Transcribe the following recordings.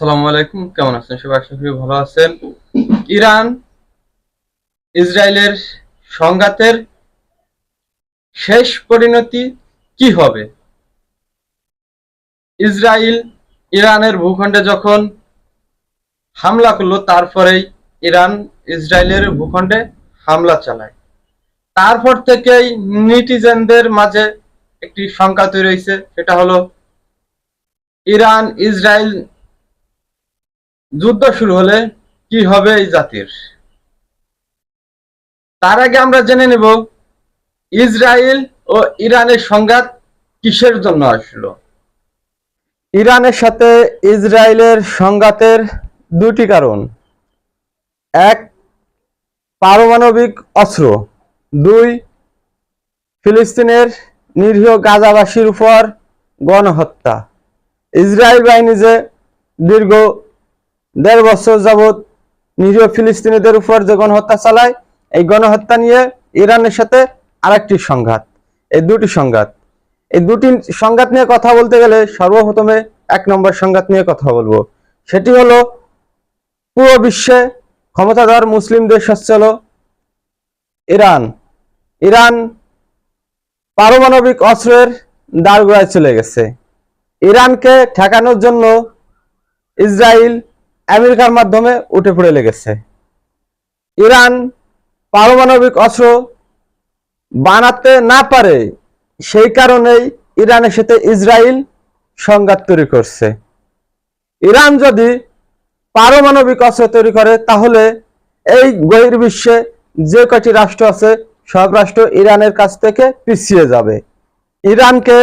আসসালামু আলাইকুম, কেমন আছেন সবাই? আশা করি ভালো আছেন। ইরান, ইসরায়েলের সংঘাতের শেষ পরিণতি কি হবে? ইসরায়েল ইরানের ভূখণ্ডে যখন হামলা করল, তারপরেই ইরান ইসরায়েলের ভূখণ্ডে হামলা চালায়। তারপর থেকেই নিটিজেনদের মাঝে একটি শঙ্কা তৈরি হয়েছে, সেটা হলো ইরান ইসরায়েল যুদ্ধ শুরু হলে কি হবে এই জাতির? তার আগে আমরা জেনে নেব ইসরায়েল ও ইরানের সংঘাত কিসের জন্য আসলো? ইরানের সাথে ইসরায়েলের সংঘাতের দুটি কারণ। এক, পারমাণবিক অস্ত্র। দুই, ফিলিস্তিনের নিরীহ গাজাবাসীর উপর গণহত্যা। ইসরায়েল বাহিনী যে দীর্ঘ দেড় বছর যাবৎ নিরীহ ফিলিস্তিনিদের উপর যে গণহত্যা চালায়, এই গণহত্যা নিয়ে ইরানের সাথে আরেকটি সংঘাত, এই দুটি সংঘাত। এই দুটি সংঘাত নিয়ে কথা বলতে গেলে সর্বপ্রথমে এক নম্বর সংঘাত নিয়ে কথা বলব। সেটি হলো পুরো বিশ্বে ক্ষমতাধর মুসলিম দেশ হচ্ছে হলো ইরান। ইরান পারমাণবিক অস্ত্রের দাঁড়গোড়ায় চলে গেছে। ইরানকে ঠেকানোর জন্য ইসরায়েল আমেরিকার মাধ্যমে উঠে পড়ে লেগেছে। ইরান পারমাণবিক অস্ত্র বানাতে না পারে, সেই কারণেই ইরানের সাথে ইসরায়েল সংঘাত তৈরি করছে। ইরান যদি পারমাণবিক অস্ত্র তৈরি করে, তাহলে এই বহির বিশ্বে যে কয়টি রাষ্ট্র আছে, সব রাষ্ট্র ইরানের কাছ থেকে পিছিয়ে যাবে। ইরানকে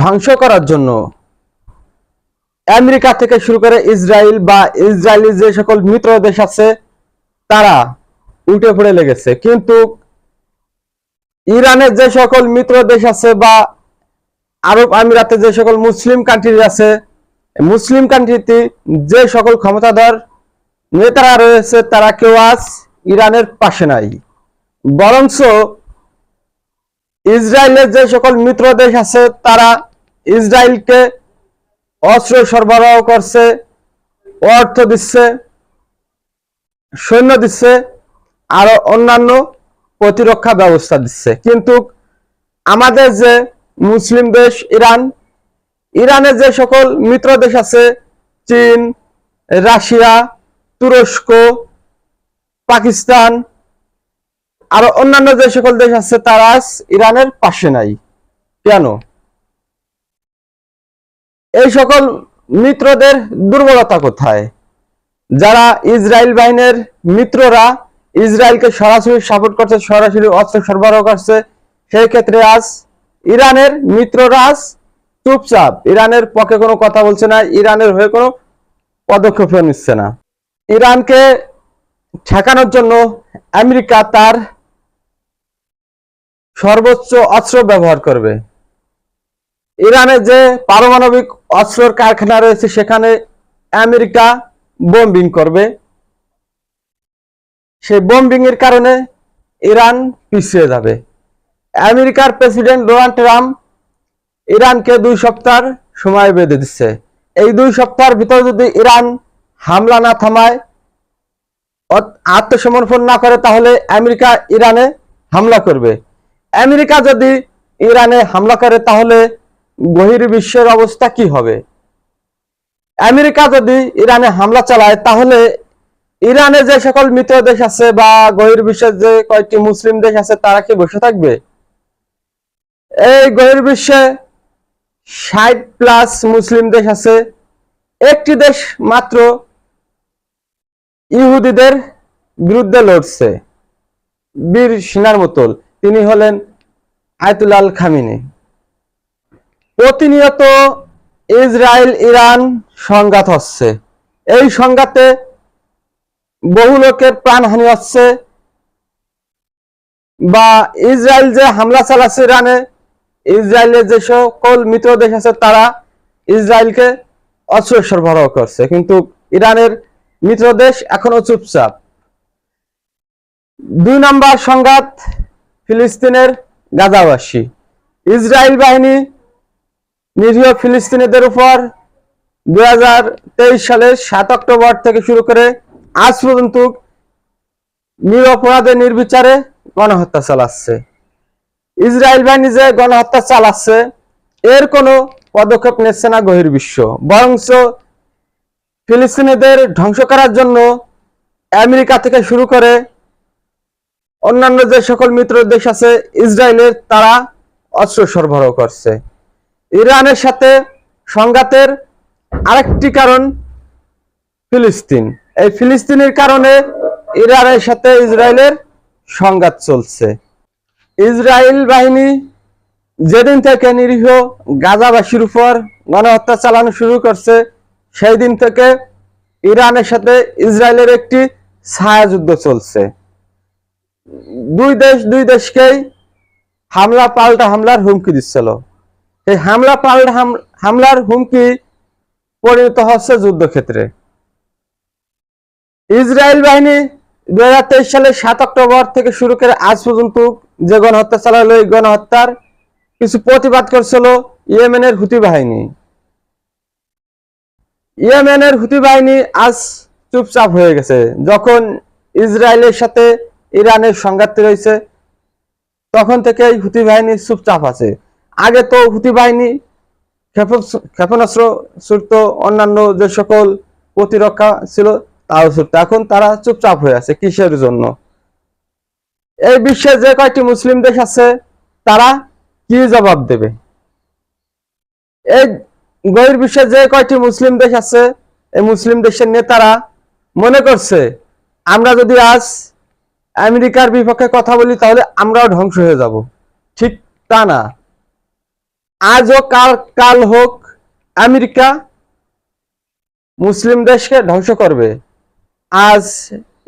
ধ্বংস করার জন্য আমেরিকা থেকে শুরু করে ইসরায়েল বা ইসরায়েলি যে সকল মিত্র দেশ আছে, তারা উঠে পড়ে লেগেছে। কিন্তু ইরানের যে সকল মিত্র দেশ আছে বা আরব আমিরাতে যে সকল মুসলিম কান্ট্রি আছে, মুসলিম কান্ট্রিতে যে সকল ক্ষমতাধর নেতারা রয়েছে, তারা কেউ আজ ইরানের পাশে নাই। বরঞ্চ ইসরায়েলের যে সকল মিত্র দেশ আছে, তারা ইসরায়েলকে অস্ত্র সরবরাহ করছে, অর্থ দিচ্ছে, সৈন্য দিচ্ছে, আরও অন্যান্য প্রতিরক্ষা ব্যবস্থা দিচ্ছে। কিন্তু আমাদের যে মুসলিম দেশ ইরান ইরানের যে সকল মিত্র দেশ আছে, চীন, রাশিয়া, তুরস্ক, পাকিস্তান, আরও অন্যান্য যে সকল দেশ আছে, তারা ইরানের পাশে নাই। কেন? এই সকল মিত্রদের দুর্বলতা কোথায়? যারা ইসরায়েল বাহিনীর মিত্ররা ইসরায়েলকে সরাসরি সাপোর্ট করছে, সরাসরি অস্ত্র সরবরাহ করছে, সেই ক্ষেত্রে আজ ইরানের মিত্ররা আজ চুপচাপ, ইরানের পক্ষে কোনো কথা বলছে না, ইরানের হয়ে কোনো পদক্ষেপ নিচ্ছে না। ইরানকে ঠেকানোর জন্য আমেরিকা তার সর্বোচ্চ অস্ত্র ব্যবহার করবে। ইরানে যে পারমাণবিক অস্ত্রের কারখানা রয়েছে, সেখানে আমেরিকা বোম্বিং করবে। সেই বোম্বিং এর কারণে ইরান পিছিয়ে যাবে। আমেরিকার প্রেসিডেন্ট ডোনাল্ড ট্রাম্প ইরানকে দুই সপ্তাহ সময় বেঁধে দিচ্ছে। এই দুই সপ্তাহের ভিতর যদি ইরান হামলা না থামায় আত্মসমর্পণ না করে, তাহলে আমেরিকা ইরানে হামলা করবে। আমেরিকা যদি ইরানে হামলা করে, তাহলে বহির বিশ্বের অবস্থা কি হবে? আমেরিকা যদি ইরানে হামলা চালায়, তাহলে ইরানে যে সকল মিত্র দেশ আছে বা বহির বিশ্বের যে কয়েকটি মুসলিম দেশ আছে, তারা কি বসে থাকবে? এই বহির বিশ্বে ষাট প্লাস মুসলিম দেশ আছে। একটি দেশ মাত্র ইহুদিদের বিরুদ্ধে লড়ছে, বীর সিনার মতল। তিনি হলেন আয়তুল খামিনী। প্রতিনিয়ত ইসরায়েল, ইরান সংঘাত হচ্ছে। এই সংঘাতে বহু লোকের প্রাণহানি হচ্ছে বা ইসরায়েল যে হামলা চালাচ্ছে ইরানে ইসরায়েলের যে সকল মিত্র দেশ আছে তারা ইসরায়েলকে অস্ত্র সরবরাহ করছে। কিন্তু ইরানের মিত্র দেশ এখনও চুপচাপ। দুই নম্বর সংঘাত ফিলিস্তিনের গাজাবাসী। ইসরায়েল বাহিনী নিরীহ ফিলিস্তিনিদের উপর দু হাজার তেইশ সালের সাত অক্টোবর থেকে শুরু করে আজ পর্যন্ত নিরপরাধে নির্বিচারে গণহত্যা চালাচ্ছে। ইসরায়েল বাহিনী যে গণহত্যা চালাচ্ছে, এর কোনো পদক্ষেপ নিচ্ছে না গহির বিশ্ব। বরঞ্চ ফিলিস্তিনিদের ধ্বংস করার জন্য আমেরিকা থেকে শুরু করে অন্যান্য যে সকল মিত্র দেশ আছে, ইসরায়েলের তারা অস্ত্র সরবরাহ করছে। ইরানের সাথে সংঘাতের আরেকটি কারণ ফিলিস্তিন। এই ফিলিস্তিনের কারণে ইরানের সাথে ইসরায়েলের সংঘাত চলছে। ইসরায়েল বাহিনী যেদিন থেকে নিরীহ গাজাবাসীর উপর গণহত্যা চালানো শুরু করছে সেই দিন থেকে ইরানের সাথে ইসরায়েলের একটি ছায়াযুদ্ধ চলছে। দুই দেশ, দুই দেশকেই হামলা, পাল্টা হামলার হুমকি দিচ্ছিল। এই হামলা পাল্টা হামলার হুমকি পরিণত হচ্ছে যুদ্ধক্ষেত্রে। ইসরায়েল বাহিনী দুই হাজার তেইশ সালের সাত অক্টোবর থেকে শুরু করে আজ পর্যন্ত যে গণহত্যা চালালো, এই গণহত্যার কিছু প্রতিবাদ করছিল ইয়েমেনের হুতি বাহিনী। ইয়েমেনের হুতি বাহিনী আজ চুপচাপ হয়ে গেছে। যখন ইসরায়েলের সাথে ইরানের সংঘাত রয়েছে, তখন থেকে এই হুতি বাহিনী চুপচাপ আছে। আগে তো হুতি বাহিনী ক্ষেপণাস্ত্র ছুটতো অন্যান্য যে সকল প্রতিরক্ষা ছিল তাও ছুটতো এখন তারা চুপচাপ হয়ে আছে কিসের জন্য? এই বিশ্বে যে কয়টি মুসলিম দেশ আছে, তারা কি জবাব দেবে? এই গভীর বিশ্বে যে কয়টি মুসলিম দেশ আছে, এই মুসলিম দেশের নেতারা মনে করছে, আমরা যদি আজ আমেরিকার বিপক্ষে কথা বলি, তাহলে আমরাও ধ্বংস হয়ে যাব। ঠিক তা না। আজ হোক কাল কাল হোক, আমেরিকা মুসলিম দেশকে ধ্বংস করবে। আজ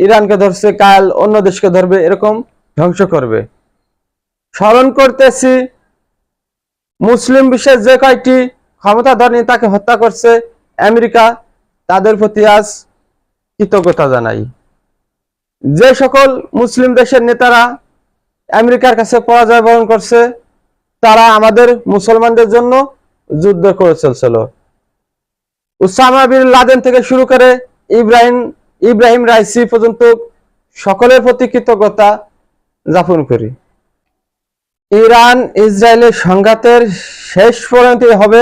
ইরানকে ধরছে, কাল অন্য দেশকে ধরবে, এরকম ধ্বংস করবে। স্মরণ করতেছি, মুসলিম বিশ্বের যে কয়টি ক্ষমতাধর নেতাকে হত্যা করছে, আমেরিকা তাদের প্রতি আজ কৃতজ্ঞতা জানাই। যে সকল মুসলিম দেশের নেতারা আমেরিকার কাছে পরাজয় বরণ করছে তারা আমাদের মুসলমানদের জন্য যুদ্ধ করে চলছিল। উসামা বিন লাদেন থেকে শুরু করে ইব্রাহিম ইব্রাহিম রাইসি পর্যন্ত সকলের প্রতি কৃতজ্ঞতা জ্ঞাপন করি। ইরান, ইসরায়েলের সংঘাতের শেষ পরিণতি হবে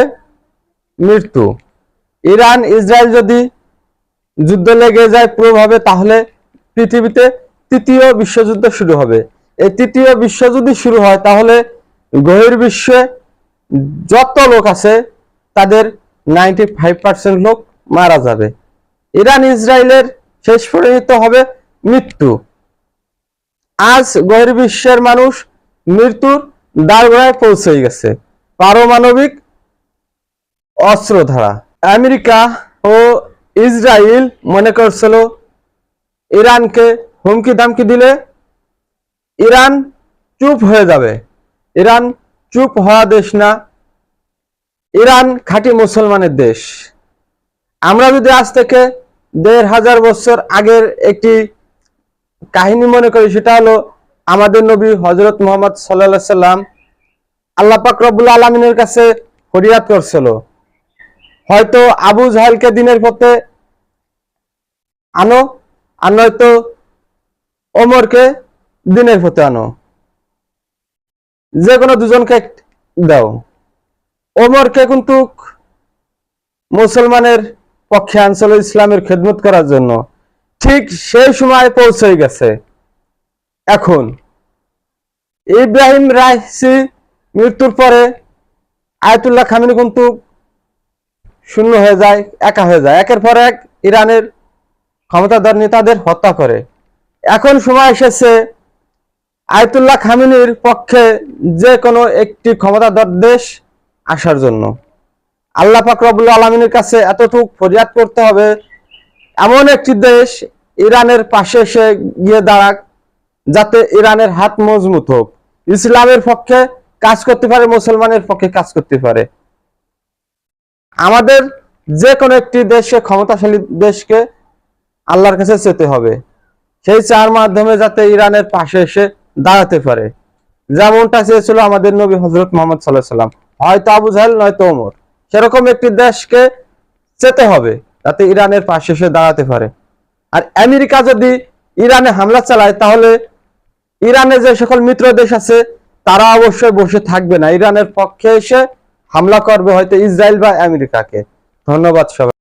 মৃত্যু। ইরান, ইসরায়েল যদি যুদ্ধ লেগে যায় প্রভাবে, তাহলে পৃথিবীতে তৃতীয় বিশ্বযুদ্ধ শুরু হবে। এই তৃতীয় বিশ্বযুদ্ধ শুরু হয়, তাহলে গভীর বিশ্বে যত লোক আছে, তাদের নাইনটি ফাইভ পার্সেন্ট লোক মারা যাবে। ইরান, ইসরায়েলের শেষ পরিণত হবে মৃত্যু। আজ গভীর বিশ্বের মানুষ মৃত্যুর দ্বারগোড়ায় পৌঁছে গেছে। পারমাণবিক অস্ত্র আমেরিকা ও ইসরায়েল মনে করছিল ইরানকে হুমকি দামকি দিলে ইরান চুপ হয়ে যাবে। ইরান চুপ হওয়া দেশ না। ইরান খাঁটি মুসলমানের দেশ। আমরা যদি আজ থেকে দেড় হাজার বছর আগের একটি কাহিনী মনে করি, সেটা হলো আমাদের নবী হজরত মোহাম্মদ সাল্লাহ সাল্লাম আল্লাহ পাক আলমিনের কাছে ফরিয়াদ করছিল। হয়তো আবু জাহেলকে দিনের পথে আনো আর নয়তো ওমরকে দিনের পথে আনো। যে কোনো দুজনকে দাও। ওমরকে কিন্তু মুসলমানের পক্ষে আনছিল ইসলামের খেদমত করার জন্য। ঠিক সেই সময় পৌঁছে গেছে। এখন ইব্রাহিম রাইসি মৃত্যুর পরে আয়তুল্লাহ খামিনি কিন্তু শূন্য হয়ে যায়, একা হয়ে যায়। একের পর এক ইরানের ক্ষমতাধর নেতাদের হত্যা করে। এখন সময় এসেছে আয়তুল্লাহ খামিনির পক্ষে যে কোনো একটি ক্ষমতাধর দেশ আসার জন্য। আল্লাহ রব্বুল আলমিনের কাছে এতটুক ফরিয়াদ করতে হবে, এমন একটি দেশ ইরানের পাশে এসে গিয়ে দাঁড়াক, যাতে ইরানের হাত মজবুত হোক। ইসলামের পক্ষে কাজ করতে পারে, মুসলমানের পক্ষে কাজ করতে পারে। আমাদের যে কোনো একটি দেশে ক্ষমতাশালী দেশকে আল্লাহর কাছে যেতে হবে। সেই চার মাধ্যমে যাতে ইরানের পাশে এসে দাঁড়াতে পারে। যেমনটা চেয়েছিল আমাদের নবী হজরত মোহাম্মদ সাল্লাহ সাল্লাম হয়তো আবু জাহেল, নয়তো ওমর। সেরকম একটি দেশকে যেতে হবে, যাতে ইরানের পাশে এসে দাঁড়াতে পারে। আর আমেরিকা যদি ইরানে হামলা চালায়, তাহলে ইরানে যে সকল মিত্র দেশ আছে, তারা অবশ্যই বসে থাকবে না। ইরানের পক্ষে এসে হামলা করবে হয়তো ইসরায়েল বা আমেরিকাকে। ধন্যবাদ সবাই।